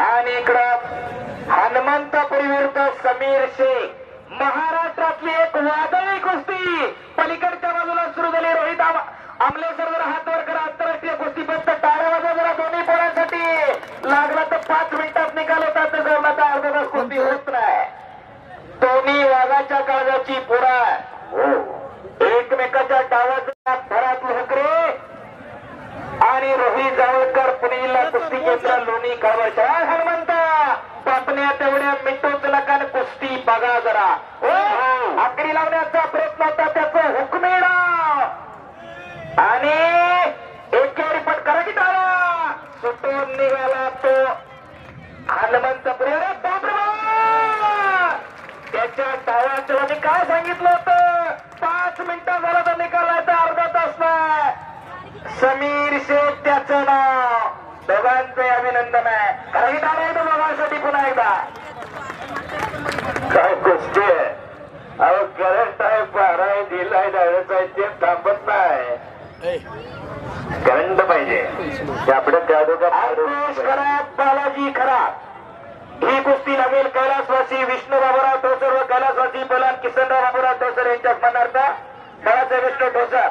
आणि इकडं हनुमंतपुरी विरुद्ध समीर शेख. महाराष्ट्रातली एक वादळी कुस्ती. पलीकडच्या बाजूला सुरू झाली. रोहित आमले सर जरा हात वर करा. आंतरराष्ट्रीय कुस्ती फक्त टाळ्या वाजवा जरा दोन्ही पोरांसाठी. लागला तर पाच मिनिटात निकाल होता. तर जमला तर अर्धा तास कुस्ती होत नाही. दोन्ही वाघाच्या काळजाची पुरा जावळकर पुणे जिल्हा कुस्ती केंद्र लोणी कळवळ हनुमंत! बातम्या तेवढ्या मिटूच नका कुस्ती. बघा जरा. आकडी लावण्याचा प्रयत्न होता त्याचं हुकमेडा आणि एकेरी पटकरा की टाळा सुटून निघाला तो हनुमंत बाप! त्याच्या मी काय सांगितलं होतं? पाच मिनिटं समीर शेख त्याचं नाव. दोघांचे अभिनंदन आहे. कारण इथं येतो दोघांसाठी पुन्हा एकदा. काय गोष्टी आहे? अहो करंट आहे पारा आहे दिल आहे डायरेक्ट आहे ते थांबत नाही. करंट पाहिजे. आपल्या त्या दोघांना बालाजी खरा. ही कुस्ती नवेल कैलासवासी विष्णू बाबूराव ठोसर व कैलासवासी बलान किसनराव बाबूराव ठोसर यांच्या स्मरणार्थ बाळासाहेब विष्णू ठोसर